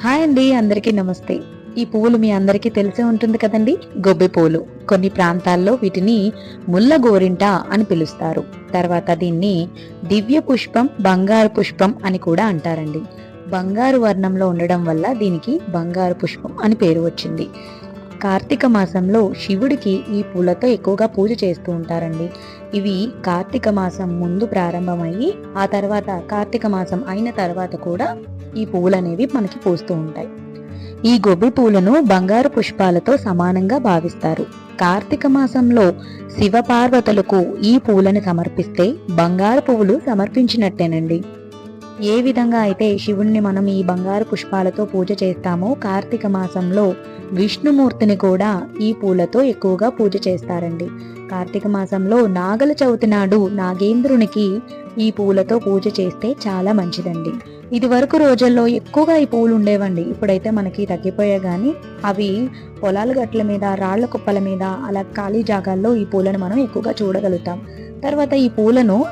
Hi అండి అందరికీ నమస్తే. ఈ పువ్వులు మీ అందరికీ తెలిసే ఉంటుంది కదండి? గొబ్బి పూలు. కొన్ని ప్రాంతాల్లో వీటిని ముల్ల గోరింట అని పిలుస్తారు. తర్వాత దీన్ని దివ్య పుష్పం బంగారు పుష్పం అని కూడా అంటారండి. బంగారు వర్ణంలో ఉండడం వల్ల దీనికి బంగారు పుష్పం అని పేరు వచ్చింది. కార్తీక మాసంలో శివుడికి ఈ పూలతో ఎక్కువగా పూజ చేస్తూ ఉంటారండి. ఇవి కార్తీక మాసం ముందు ప్రారంభమయ్యి ఆ తర్వాత కార్తీక మాసం అయిన తర్వాత కూడా ఈ పువ్వులు అనేవి మనకి పూస్తూ ఉంటాయి. ఈ గొబ్బి పూలను బంగారు పుష్పాలతో సమానంగా భావిస్తారు. కార్తీక మాసంలో శివపార్వతులకు ఈ పూలను సమర్పిస్తే బంగారు పువ్వులు సమర్పించినట్టేనండి. ఏ విధంగా అయితే శివుణ్ణి మనం ఈ బంగారు పుష్పాలతో పూజ చేస్తామో కార్తీక మాసంలో విష్ణుమూర్తిని కూడా ఈ పూలతో ఎక్కువగా పూజ చేస్తారండి. కార్తీక మాసంలో నాగల చవితి నాడు నాగేంద్రునికి ఈ పూలతో పూజ చేస్తే చాలా మంచిదండి. ఇది వరకు రోజుల్లో ఎక్కువగా ఈ పూలు ఉండేవండి. ఇప్పుడైతే మనకి తగ్గిపోయా గానీ అవి పొలాల గట్ల మీద రాళ్ళ కుప్పల మీద అలా ఖాళీ జాగాల్లో ఈ పూలను మనం ఎక్కువగా చూడగలుగుతాం. తర్వాత ఈ పూలను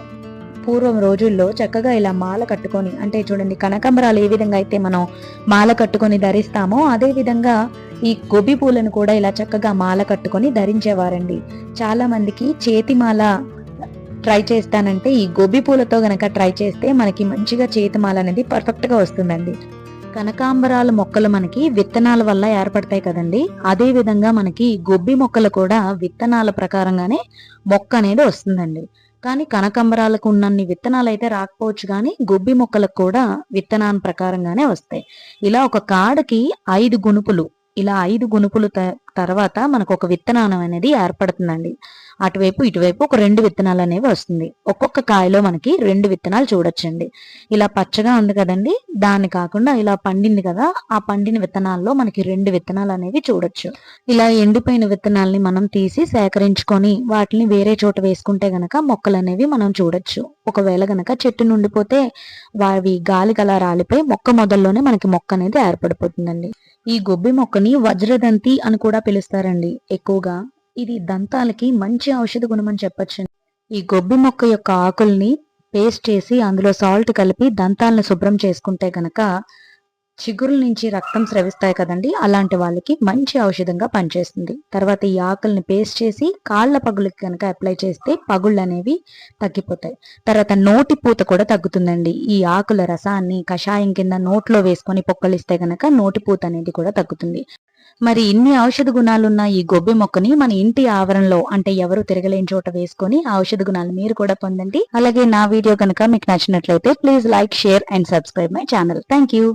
పూర్వం రోజుల్లో చక్కగా ఇలా మాల కట్టుకొని అంటే చూడండి కనకంబరాలు ఏ విధంగా అయితే మనం మాల కట్టుకొని ధరిస్తామో అదే విధంగా ఈ గొబ్బి పూలను కూడా ఇలా చక్కగా మాల కట్టుకొని ధరించేవారండి. చాలా మందికి చేతి మాల ట్రై చేస్తానంటే ఈ గొబ్బి పూలతో గనక ట్రై చేస్తే మనకి మంచిగా చేతి మాల అనేది పర్ఫెక్ట్గా వస్తుందండి. కనకాంబరాల మొక్కలు మనకి విత్తనాల వల్ల ఏర్పడతాయి కదండి. అదే విధంగా మనకి గొబ్బి మొక్కలు కూడా విత్తనాల ప్రకారంగానే మొక్క అనేది వస్తుందండి. కానీ కనకంబరాలకు ఉన్నన్ని విత్తనాలు అయితే రాకపోవచ్చు కానీ గొబ్బి మొక్కలకు కూడా విత్తనాన్ని ప్రకారంగానే వస్తాయి. ఇలా ఒక కాడకి ఐదు గునుపులు ఇలా ఐదు గునుపులు తర్వాత మనకు ఒక విత్తనానం అనేది ఏర్పడుతుందండి. అటువైపు ఇటువైపు ఒక రెండు విత్తనాలు అనేవి వస్తుంది. ఒక్కొక్క కాయలో మనకి రెండు విత్తనాలు చూడొచ్చండి. ఇలా పచ్చగా ఉంది కదండి దాన్ని కాకుండా ఇలా పండింది కదా ఆ పండిన విత్తనాల్లో మనకి రెండు విత్తనాలు అనేవి చూడొచ్చు. ఇలా ఎండిపోయిన విత్తనాల్ని మనం తీసి సేకరించుకొని వాటిని వేరే చోట వేసుకుంటే గనక మొక్కలు అనేవి మనం చూడొచ్చు. ఒకవేళ గనక చెట్టు నుండిపోతే వావి గాలి గల రాలిపోయి మొక్క మొదల్లోనే మనకి మొక్క అనేది ఏర్పడిపోతుందండి. ఈ గొబ్బి మొక్కని వజ్రదంతి అని కూడా పిలుస్తారండి. ఎక్కువగా ఇది దంతాలకి మంచి ఔషధ గుణం అని ఈ గొబ్బి మొక్క యొక్క ఆకుల్ని పేస్ట్ చేసి అందులో సాల్ట్ కలిపి దంతాలను శుభ్రం చేసుకుంటే గనక చిగురుల నుంచి రక్తం స్రవిస్తాయి కదండి. అలాంటి వాళ్ళకి మంచి ఔషధంగా పనిచేస్తుంది. తర్వాత ఈ ఆకుల్ని పేస్ట్ చేసి కాళ్ళ పగులకి కనుక అప్లై చేస్తే పగుళ్ళు అనేవి తగ్గిపోతాయి. తర్వాత నోటి పూత కూడా తగ్గుతుందండి. ఈ ఆకుల రసాన్ని కషాయం కింద నోట్లో వేసుకొని పొక్కలిస్తే గనక నోటి పూత అనేది కూడా తగ్గుతుంది. మరి ఇన్ని ఔషధ గుణాలున్న ఈ గొబ్బి మొక్కని మన ఇంటి ఆవరణలో అంటే ఎవరు తిరగలేని చోట వేసుకొని ఔషధ గుణాలు మీరు కూడా పొందండి. అలాగే నా వీడియో కనుక మీకు నచ్చినట్లయితే please like share and subscribe my channel. Thank you